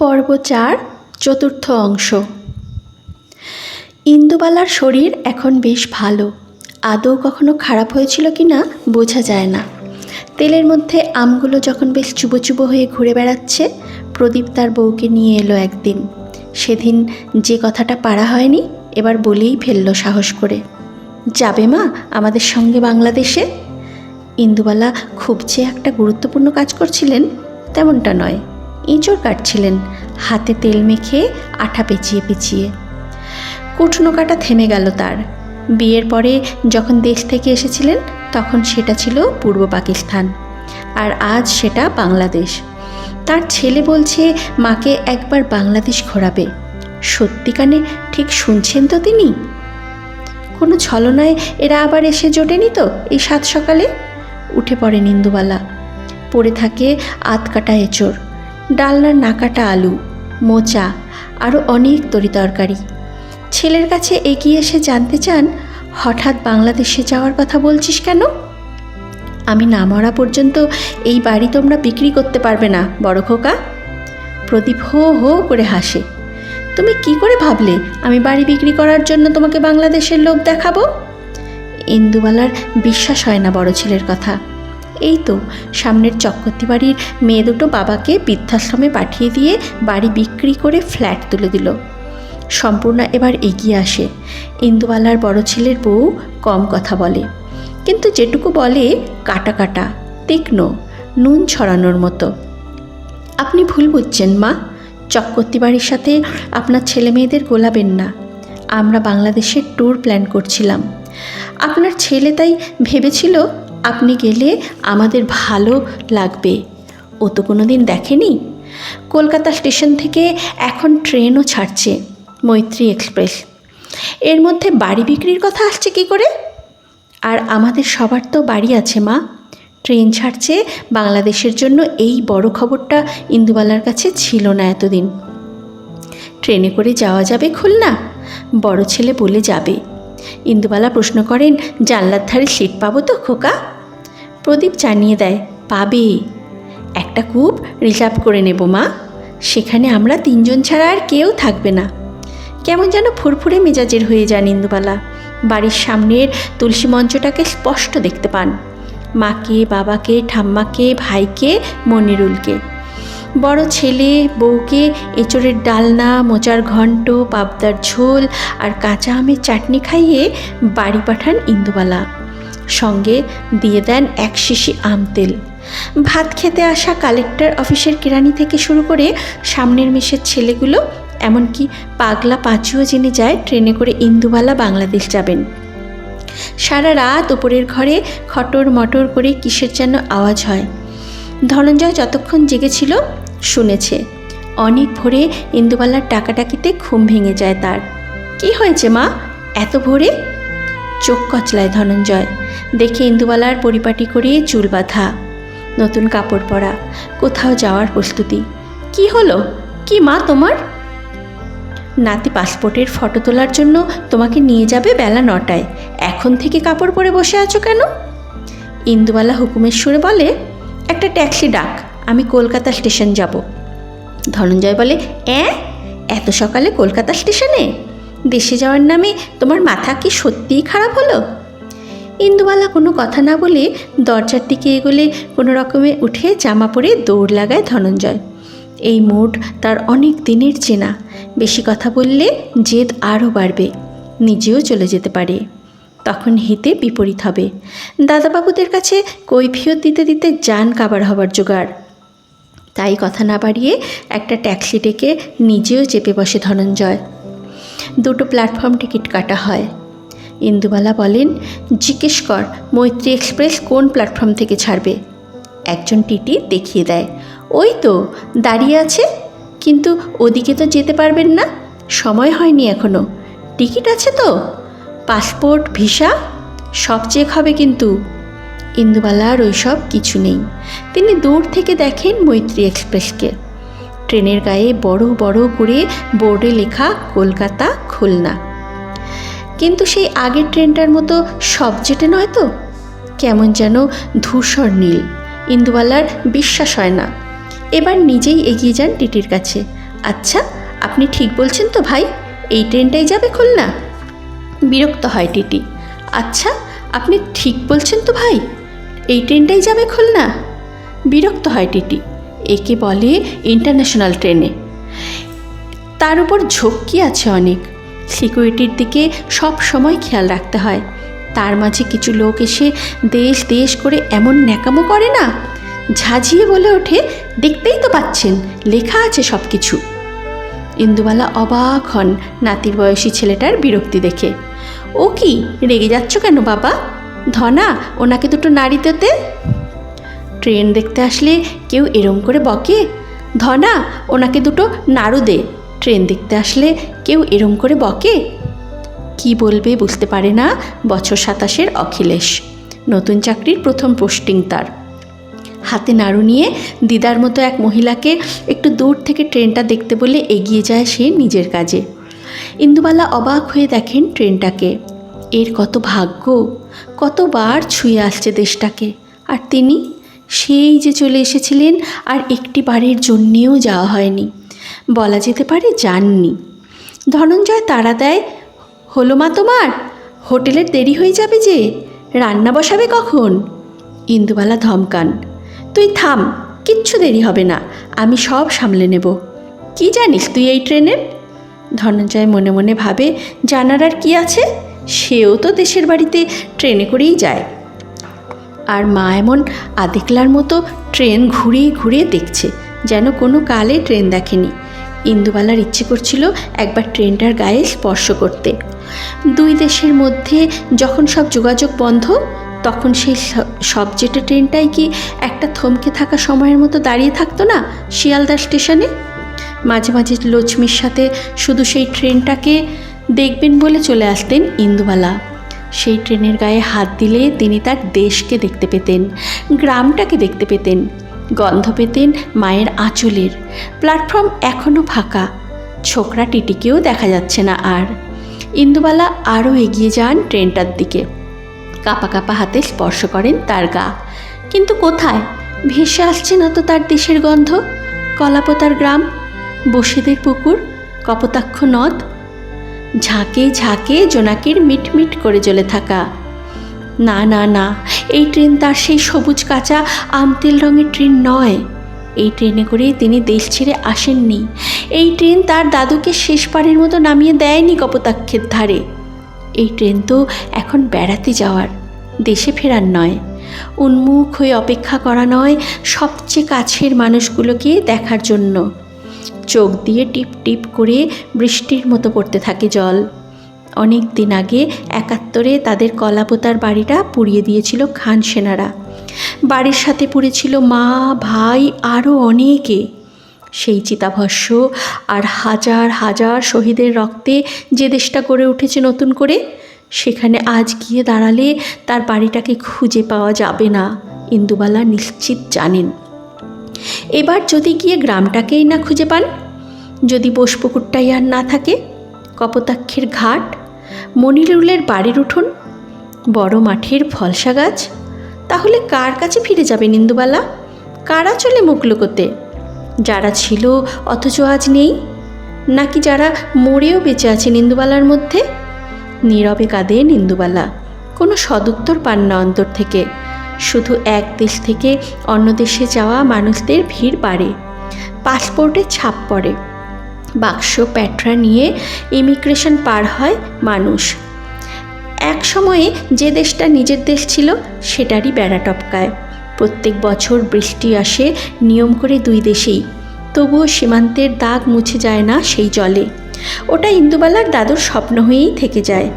পর্ব চার, চতুর্থ অংশ। ইন্দুবালার শরীর এখন বেশ ভালো। আদৌ কখনো খারাপ হয়েছিল কি না বোঝা যায় না। তেলের মধ্যে আমগুলো যখন বেশ চুবো চুবো হয়ে ঘুরে বেড়াচ্ছে, প্রদীপ তার বউকে নিয়ে এলো একদিন। সেদিন যে কথাটা পারা হয়নি, এবার বলেই ফেলল সাহস করে। যাবে মা, আমাদের সঙ্গে বাংলাদেশে? ইন্দুবালা খুব যে একটা গুরুত্বপূর্ণ কাজ করছিলেন, তেমনটা নয়। এঁচড় কাটছিলেন। হাতে তেল মেখে আঠা পেঁচিয়ে পেঁচিয়ে। কুটনো কাটা থেমে গেল তার। বিয়ের পরে যখন দেশ থেকে এসেছিলেন, তখন সেটা ছিল পূর্ব পাকিস্তান। আর আজ সেটা বাংলাদেশ। তার ছেলে বলছে, মাকে একবার বাংলাদেশ ঘোরাবে। সত্যিকানে ঠিক শুনছেন তো তিনি? কোনো ছলনায় এরা আবার এসে জোটেনি তো এই সাত সকালে? উঠে পড়ে নিন্দুবালা। পড়ে থাকে আত কাটা এঁচড়। ডালনার নাকাটা আলু, মোচা আরও অনেক তরি তরকারি ছেলের কাছে এগিয়ে এসে জানতে চান, হঠাৎ বাংলাদেশে যাওয়ার কথা বলছিস কেন? আমি না মরা পর্যন্ত এই বাড়ি তোমরা বিক্রি করতে পারবে না, বড় খোকা। প্রদীপ হো হো করে হাসে। তুমি কি করে ভাবলে, আমি বাড়ি বিক্রি করার জন্য তোমাকে বাংলাদেশের লোক দেখাবো? ইন্দুবালার বিশ্বাস হয় না বড় ছেলের কথা। এই তো, সামনের চক্রবর্তী বাড়ির মেয়ে দুটো বাবাকে বৃদ্ধাশ্রমে পাঠিয়ে দিয়ে বাড়ি বিক্রি করে ফ্ল্যাট তুলে দিল। সম্পূর্ণ এবার এগিয়ে আসে। ইন্দুবালার বড় ছেলের বউ কম কথা বলে। কিন্তু যেটুকু বলে, কাটা কাটা, তীক্ষ্ণ, নুন ছড়ানোর মতো। আপনি ভুল বুঝছেন, মা। চক্রবর্তী বাড়ির সাথে আপনার ছেলে মেয়েদের গোলাবেন না। আমরা বাংলাদেশের ট্যুর প্ল্যান করছিলাম। আপনার ছেলে তাই ভেবেছিল আপনি গেলে আমাদের ভালো লাগবে। ও তো কোনো দিন দেখেনি? কলকাতা স্টেশন থেকে এখন ট্রেনও ছাড়ছে, মৈত্রী এক্সপ্রেস। এর মধ্যে বাড়ি বিক্রির কথা আসছে কি করে? আর আমাদের সবার তো বাড়ি আছে, মা। ট্রেন ছাড়ছে, বাংলাদেশের জন্য এই বড় খবরটা ইন্দুবালার কাছে ছিল না এতদিন। ট্রেনে করে যাওয়া যাবে খুলনা? বড় ছেলে বলে যাবে। ইন্দুবালা প্রশ্ন করেন জানলার ধারে সিট পাবো তো খোকা? প্রদীপ জানিয়ে দেয়, পাবে। একটা কূপ রিজার্ভ করে নেব মা। সেখানে আমরা তিনজন ছাড়া আর কেউ থাকবে না। কেমন যেন ফুরফুরে মেজাজের হয়ে যান ইন্দুবালা। বাড়ির সামনের তুলসী মঞ্চটাকে স্পষ্ট দেখতে পান। মাকে, বাবাকে, ঠাম্মাকে, ভাইকে, মনিরুলকে। বড় ছেলে, বউকে এঁচড়ের ডালনা, মোচার ঘন্ট, পাবদার ঝোল আর কাঁচা আমের চাটনি খাইয়ে বাড়ি পাঠান ইন্দুবালা। সঙ্গে দিয়ে দেন এক শিশি আম তেল। ভাত খেতে আসা কালেক্টর অফিসের কেরানি থেকে শুরু করে সামনের মেশের ছেলেগুলো, এমনকি পাগলা পাঁচুও জেনে যায়, ট্রেনে করে ইন্দুবালা বাংলাদেশ যাবেন। সারা রাত ওপরের ঘরে খটর মটর করে কিসের যেন আওয়াজ হয়। ধনঞ্জয় যতক্ষণ জেগেছিল শুনেছে। অনেক ভোরে ইন্দুবালার টাকাটাকিতে ঘুম ভেঙে যায় তার। কি হয়েছে মা? এত ভোরে? চোখ কচলায় ধনঞ্জয়। দেখে ইন্দুবালার পরিপাটি করে চুল বাঁধা। নতুন কাপড় পরা। কোথাও যাওয়ার প্রস্তুতি। কি হলো? কি মা তোমার? নাতি পাসপোর্টের ফটো তোলার জন্য তোমাকে নিয়ে যাবে বেলা নটায়। এখন থেকে কাপড় পরে বসে আছো কেন? ইন্দুবালা হুকুমের বলে একটা ট্যাক্সি ডাক, আমি কলকাতা স্টেশন যাব। ধনঞ্জয় বলে, অ্যাঁ? এত সকালে কলকাতা স্টেশনে? দেশে যাওয়ার নামে তোমার মাথা কি সত্যিই খারাপ হলো? ইন্দুবালা কোনো কথা না বলে দরজার দিকে এগোলে কোনো রকমে উঠে জামা পরে দৌড় লাগায় ধনঞ্জয়। এই মুড তার অনেক দিনের চেনা। বেশি কথা বললে জেদ আরও বাড়বে, নিজেও চলে যেতে পারে। তখন হিতে বিপরীত হবে। দাদাবাবুদের কাছে কৈফিয়ত দিতে দিতে যান কাবার হবার জোগাড়। তাই কথা না বাড়িয়ে একটা ট্যাক্সি ডেকে নিজেও চেপে বসে ধনঞ্জয়। দুটো প্ল্যাটফর্ম টিকিট কাটা হয়। ইন্দুবালা বলেন, জিজ্ঞেস কর, মৈত্রী এক্সপ্রেস কোন প্ল্যাটফর্ম থেকে ছাড়বে? একজন টিটি দেখিয়ে দেয়, ওই তো, দাঁড়িয়ে আছে, কিন্তু ওদিকে তো যেতে পারবেন না। সময় হয়নি এখনও টিকিট আছে তো? পাসপোর্ট, ভিসা, সব চেক হবে কিন্তু। ইন্দুবালার ওইসব কিছু নেই। তিনি দূর থেকে দেখেন মৈত্রী এক্সপ্রেসকে। ট্রেনের গায়ে বড় বড় করে বোর্ডে লেখা কলকাতা খুলনা। কিন্তু সেই আগের ট্রেনটার মতো সব জেটে নয় তো? কেমন যেন ধূসর নীল। ইন্দুবালার বিশ্বাস হয় না। এবার নিজেই এগিয়ে যান টিটির কাছে। আচ্ছা আপনি ঠিক বলছেন তো ভাই, এই ট্রেনটাই যাবে খুলনা? বিরক্ত হয় টিটি। আচ্ছা আপনি ঠিক বলছেন তো ভাই, এই ট্রেনটাই যাবে খুলনা? বিরক্ত হয় টিটি। একে বলে ইন্টারন্যাশনাল ট্রেনে। তার উপর ঝক্কি আছে অনেক। সিকিউরিটির দিকে সব সময় খেয়াল রাখতে হয়। তার মাঝে কিছু লোক এসে দেশ দেশ করে এমন ন্যাকামো করে না? ঝাঁঝিয়ে বলে ওঠে, দেখতেই তো পাচ্ছেন, লেখা আছে সব কিছু ইন্দুবালা অবাক হন নাতির বয়সী ছেলেটার বিরক্তি দেখে। ও কি, রেগে যাচ্ছ কেন বাবা? ধনা, ওনাকে দুটো নাড়ি দিতে ট্রেন দেখতে আসলে কেউ এরম করে বকে, ধনা, ওনাকে দুটো নাড়ু দে। ট্রেন দেখতে আসলে কেউ এরম করে বকে। কি বলবে বুঝতে পারে না বছর সাতাশের অখিলেশ, নতুন চাকরির প্রথম পোস্টিং তার। হাতে নাড়ু নিয়ে দিদার মতো এক মহিলাকে একটু দূর থেকে ট্রেনটা দেখতে বলে এগিয়ে যায় সে নিজের কাজে। ইন্দুবালা অবাক হয়ে দেখেন ট্রেনটাকে। এর কত ভাগ্য, কতবার ছুঁয়ে আসছে দেশটাকে। আর তিনি, সেই যে চলে এসেছিলেন আর একটি বারের জন্যেও যাওয়া হয়নি। বলা যেতে পারে যাননি। ধনঞ্জয় তাড়া দেয়, হলো মা তোমার? হোটেলের দেরি হয়ে যাবে যে? রান্না বসাবে কখন? ইন্দুবালা ধমকান, তুই থাম, কিচ্ছু দেরি হবে না, আমি সব সামলে নেব। কি জানিস তুই এই ট্রেনের? ধনঞ্জয় মনে মনে ভাবে, জানার আর কি আছে? সেও তো দেশের বাড়িতে ট্রেনে করেই যায়। আর মা এমন আদেকলার মতো ট্রেন ঘুরিয়ে ঘুরিয়ে দেখছে, যেন কোনো কালে ট্রেন দেখেনি। ইন্দুবালার ইচ্ছে করছিল একবার ট্রেনটার গায়ে স্পর্শ করতে। দুই দেশের মধ্যে যখন সব যোগাযোগ বন্ধ, তখন সেই সব যেটা ট্রেনটাই কি একটা থমকে থাকা সময়ের মতো দাঁড়িয়ে থাকতো না শিয়ালদা স্টেশনে? মাঝে মাঝে লক্ষ্মীর সাথে শুধু সেই ট্রেনটাকে দেখবেন বলে চলে আসতেন ইন্দুবালা। সেই ট্রেনের গায়ে হাত দিলে তিনি তার দেশকে দেখতে পেতেন, গ্রামটাকে দেখতে পেতেন, গন্ধ পেতেন মায়ের আঁচলের। প্ল্যাটফর্ম এখনও ফাঁকা, ছোকরা টিটিকেও দেখা যাচ্ছে না আর। ইন্দুবালা আরও এগিয়ে যান ট্রেনটার দিকে। কাপা কাপা হাতে স্পর্শ করেন তার গা। কিন্তু কোথায়? ভেসে আসছে না তো তার দেশের গন্ধ? কলাপতার গ্রাম? বসেদের পুকুর, কপোতাক্ষ নদ, ঝাঁকে ঝাঁকে জোনাকির মিটমিট করে জ্বলে থাকা। না না না, এই ট্রেন তার সেই সবুজ কাঁচা আমতেল রঙের ট্রেন নয়। এই ট্রেনে করে তিনি দেশ ছেড়ে আসেননি। এই ট্রেন তার দাদুকে শেষবারের মতো নামিয়ে দেয়নি কপোতাক্ষের ধারে। এই ট্রেন তো এখন বেড়াতে যাওয়ার, দেশে ফেরার নয়। উন্মুখ হয়ে অপেক্ষা করা নয় সবচেয়ে কাছের মানুষগুলোকে দেখার জন্য। চোখ দিয়ে টিপ টিপ করে বৃষ্টির মতো পড়তে থাকে জল। অনেক দিন আগে একাত্তরে তাদের কলাপোতার বাড়িটা পুড়িয়ে দিয়েছিল খান সেনারা। বাড়ির সাথে পুড়েছিল মা, ভাই আরও অনেকে। সেই চিতাভস্য আর হাজার হাজার শহীদের রক্তে যে দেশটা গড়ে উঠেছে নতুন করে, সেখানে আজ গিয়ে দাঁড়ালে তার বাড়িটাকে খুঁজে পাওয়া যাবে না, ইন্দুবালা নিশ্চিত জানেন। এবার যদি গিয়ে গ্রামটাকেই না খুঁজে পান? যদি বোসপুকুরটাই আর না থাকে? কপোতাক্ষের ঘাট? মনিরুলের বাড়ির উঠোন? বড় মাঠের ফলসা গাছ? তাহলে কার কাছে ফিরে যাবে ইন্দুবালা কারা চলে মুখ লুকোতে? যারা ছিল অথচ আজ নেই? নাকি যারা মরেও বেঁচে আছে নিন্দুবালার মধ্যে? নীরবে কাঁদে নিন্দুবালা। কোনো সদুত্তর পান না অন্তর থেকে। শুধু এক দেশ থেকে অন্য দেশে যাওয়া মানুষদের ভিড় বাড়ে। পাসপোর্টে ছাপ পড়ে। বাক্স, প্যাটরা নিয়ে ইমিগ্রেশন পার হয় মানুষ। এক সময়ে যে দেশটা নিজের দেশ ছিল, সেটারই বেড়া টপকায়। প্রত্যেক বছর বৃষ্টি আসে নিয়ম করে দুই দেশেই। তবুও সীমান্তের দাগ মুছে যায় না সেই জলে। ওটা ইন্দুবালার দাদুর স্বপ্ন হয়েই থেকে যায়।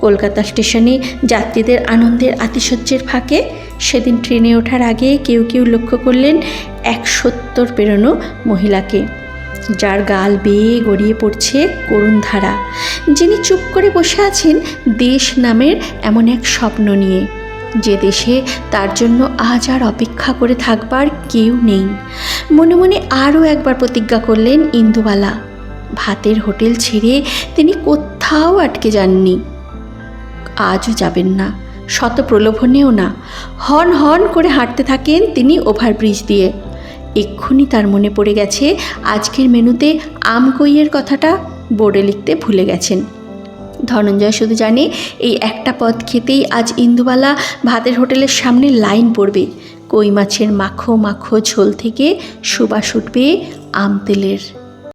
কলকাতা স্টেশনে যাত্রীদের আনন্দের আতিশয্যের ফাঁকে সেদিন ট্রেনে ওঠার আগে কেউ কেউ লক্ষ্য করলেন এক সত্তর পেরোনো মহিলাকে। যার গাল বেয়ে গড়িয়ে পড়ছে করুণ ধারা। যিনি চুপ করে বসে আছেন দেশ নামের এমন এক স্বপ্ন নিয়ে। যে দেশে তার জন্য আজ আর অপেক্ষা করে থাকবার কেউ নেই। মনে মনে আরও একবার প্রতিজ্ঞা করলেন ইন্দুবালা। ভাতের হোটেল ছেড়ে তিনি কোথাও আটকে যাননি। আজও যাবেন না। শত প্রলোভনেও না। হন হন করে হাঁটতে থাকেন তিনি ওভারব্রিজ দিয়ে। এক্ষুনি তার মনে পড়ে গেছে, আজকের মেনুতে আম কইয়ের কথাটা বোর্ডে লিখতে ভুলে গেছেন। ধনঞ্জয় শুধু জানে, এই একটা পদ খেতেই আজ ইন্দুবালা ভাতের হোটেলের সামনে লাইন পড়বে। কই মাছের মাখো মাখো ঝোল থেকে সুবাস উঠবে আম তেলের।